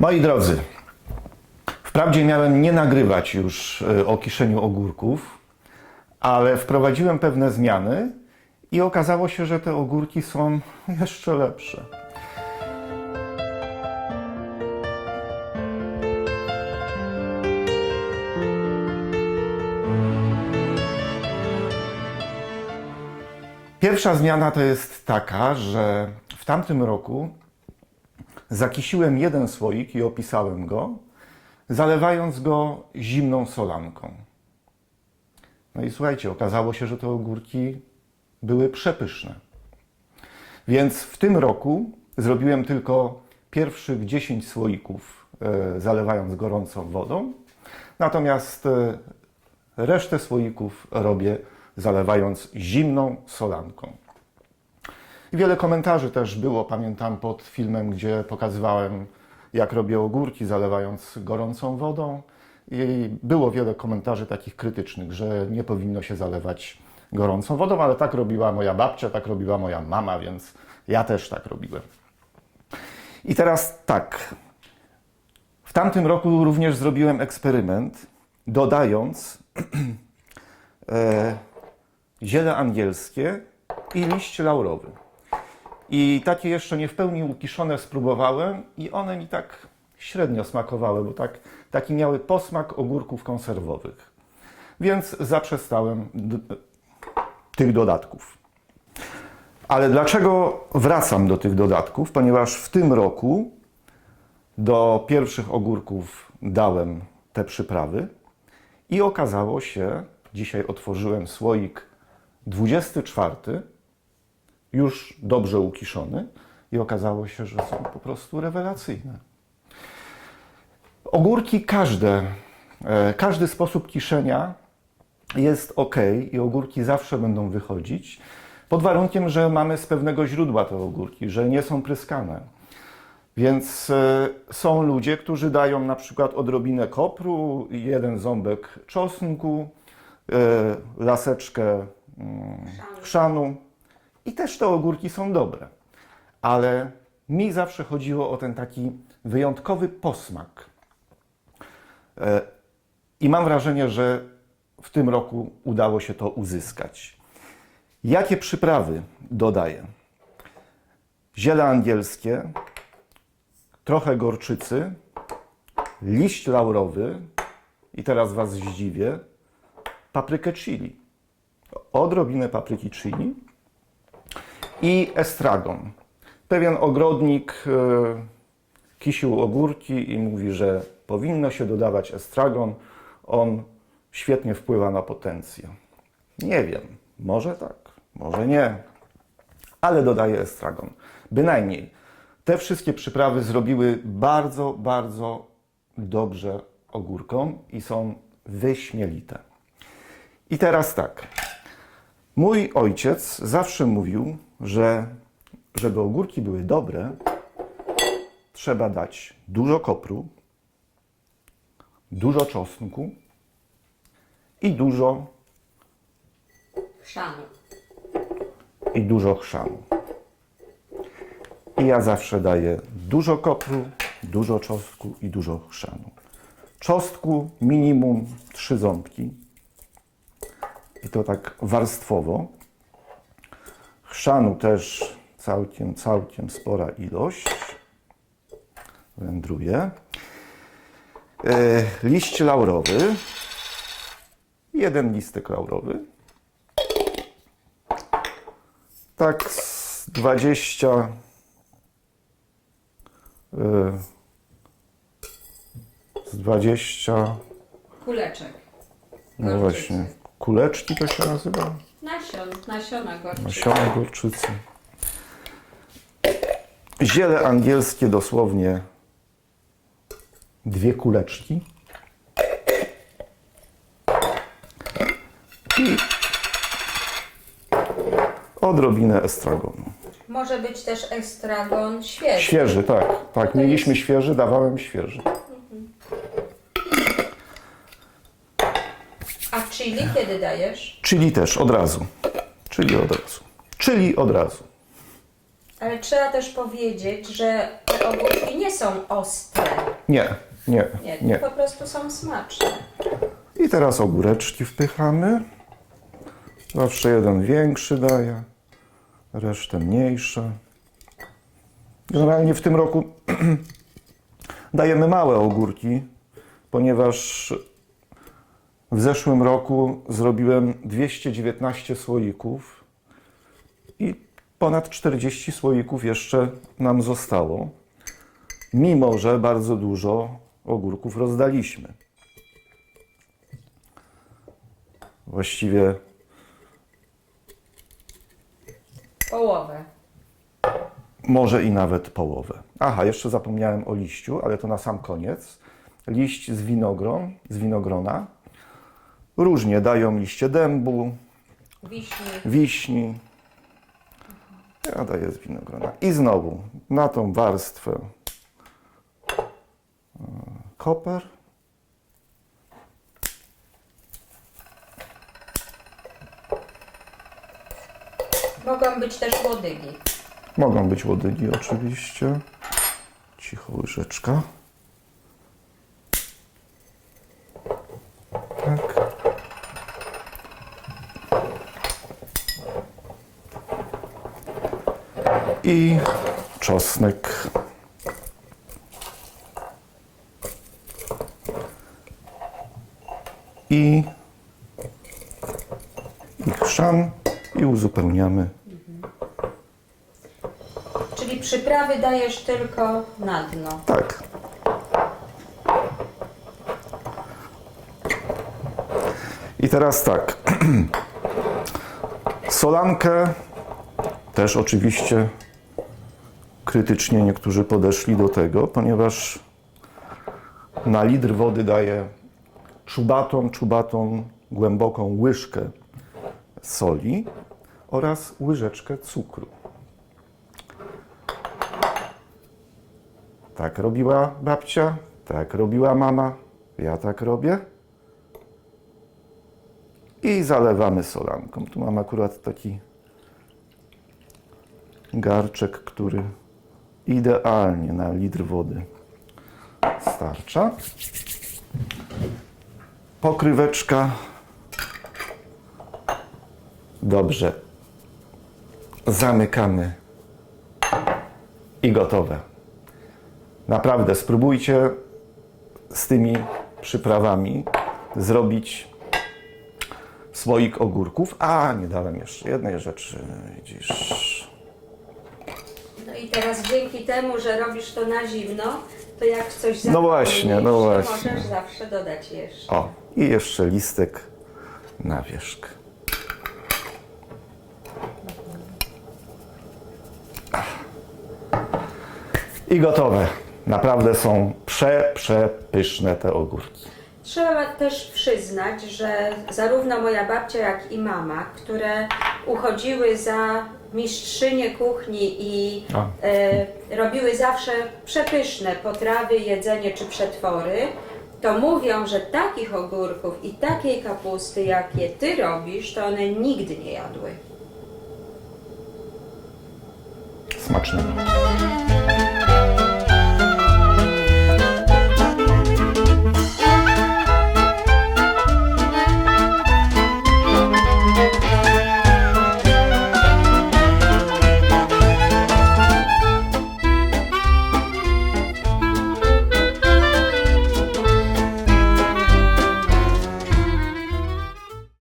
Moi drodzy, wprawdzie miałem nie nagrywać już e, o kiszeniu ogórków, ale wprowadziłem pewne zmiany i okazało się, że te ogórki są jeszcze lepsze. Pierwsza zmiana to jest taka, że w tamtym roku zakisiłem jeden słoik i opisałem go, zalewając go zimną solanką. No i słuchajcie, okazało się, że te ogórki były przepyszne. Więc w tym roku zrobiłem tylko pierwszych 10 słoików, e, zalewając gorącą wodą, natomiast e, resztę słoików robię zalewając zimną solanką. I wiele komentarzy też było, pamiętam, pod filmem, gdzie pokazywałem, jak robię ogórki, zalewając gorącą wodą. I było wiele komentarzy takich krytycznych, że nie powinno się zalewać gorącą wodą, ale tak robiła moja babcia, tak robiła moja mama, więc ja też tak robiłem. I teraz tak. W tamtym roku również zrobiłem eksperyment, dodając e, ziele angielskie i liść laurowy. I takie jeszcze nie w pełni ukiszone spróbowałem i one mi tak średnio smakowały, bo tak, taki miały posmak ogórków konserwowych. Więc zaprzestałem tych dodatków. Ale dlaczego wracam do tych dodatków? Ponieważ w tym roku do pierwszych ogórków dałem te przyprawy i okazało się, dzisiaj otworzyłem słoik 24, już dobrze ukiszony i okazało się, że są po prostu rewelacyjne. Ogórki każde, e, każdy sposób kiszenia jest ok i ogórki zawsze będą wychodzić, pod warunkiem, że mamy z pewnego źródła te ogórki, że nie są pryskane. Więc e, są ludzie, którzy dają na przykład odrobinę kopru, jeden ząbek czosnku, e, laseczkę mm, chrzanu i też te ogórki są dobre. Ale mi zawsze chodziło o ten taki wyjątkowy posmak. E, I mam wrażenie, że w tym roku udało się to uzyskać. Jakie przyprawy dodaję? Ziele angielskie, trochę gorczycy, liść laurowy i teraz Was zdziwię, paprykę chili, odrobinę papryki chili i estragon. Pewien ogrodnik e, kisił ogórki i mówi, że powinno się dodawać estragon. On świetnie wpływa na potencję. Nie wiem, może tak, może nie, ale dodaję estragon. Bynajmniej te wszystkie przyprawy zrobiły bardzo, bardzo dobrze ogórkom i są wyśmielite. I teraz tak. Mój ojciec zawsze mówił, że żeby ogórki były dobre, trzeba dać dużo kopru, dużo czosnku i dużo, Chrzanu. i dużo chrzanu. I ja zawsze daję dużo kopru, dużo czosnku i dużo chrzanu. Czosnku minimum trzy ząbki. I to tak warstwowo. Chrzanu też całkiem, całkiem spora ilość. Wędruje. Liść laurowy. Jeden listek laurowy. Tak z 20 e, z 20 Kuleczek. no właśnie kuleczki to się nazywa? Nasion, nasiona gorczycy. nasiona gorczycy. Ziele angielskie dosłownie dwie kuleczki. I odrobinę estragonu. Może być też estragon świeży. świeży tak. Tak mieliśmy świeży dawałem świeży A chili kiedy dajesz? czyli też od razu czyli od razu czyli od razu Ale trzeba też powiedzieć, że te ogórki nie są ostre. Nie, nie, Nie, nie. po prostu są smaczne. I teraz ogóreczki wpychamy. Zawsze jeden większy daje, resztę mniejsze. Generalnie w tym roku dajemy małe ogórki, ponieważ w zeszłym roku zrobiłem 219 słoików i ponad 40 słoików jeszcze nam zostało, mimo że bardzo dużo ogórków rozdaliśmy. Właściwie Połowę. może i nawet połowę. Aha, jeszcze zapomniałem o liściu, ale to na sam koniec. Liść z winogron, z winogrona. Różnie dają liście dębu, Wiśni. wiśni. Ja daję z winogrona. I znowu na tą warstwę e, koper. Mogą być też łodygi. Mogą być łodygi oczywiście. Cicho łyżeczka. I czosnek. I, i chrzan i uzupełniamy Czyli przyprawy dajesz tylko na dno. Tak. I teraz tak. Solankę też oczywiście krytycznie niektórzy podeszli do tego, ponieważ na litr wody daje czubatą, czubatą, głęboką łyżkę soli oraz łyżeczkę cukru. Tak robiła babcia, tak robiła mama, ja tak robię. I zalewamy solanką. Tu mam akurat taki garczek, który idealnie na litr wody starcza. Pokryweczka. Dobrze. Zamykamy. I gotowe. Naprawdę, spróbujcie z tymi przyprawami zrobić słoik ogórków. A, nie dałem jeszcze jednej rzeczy, widzisz. No i teraz dzięki temu, że robisz to na zimno, to jak coś No zapomnisz, właśnie, no właśnie. możesz zawsze dodać jeszcze. O, i jeszcze listek na wierzch. I gotowe. Naprawdę są prze, przepyszne te ogórki. Trzeba też przyznać, że zarówno moja babcia, jak i mama, które uchodziły za mistrzynie kuchni i e, robiły zawsze przepyszne potrawy, jedzenie czy przetwory, to mówią, że takich ogórków i takiej kapusty, jakie ty robisz, to one nigdy nie jadły. Smacznego.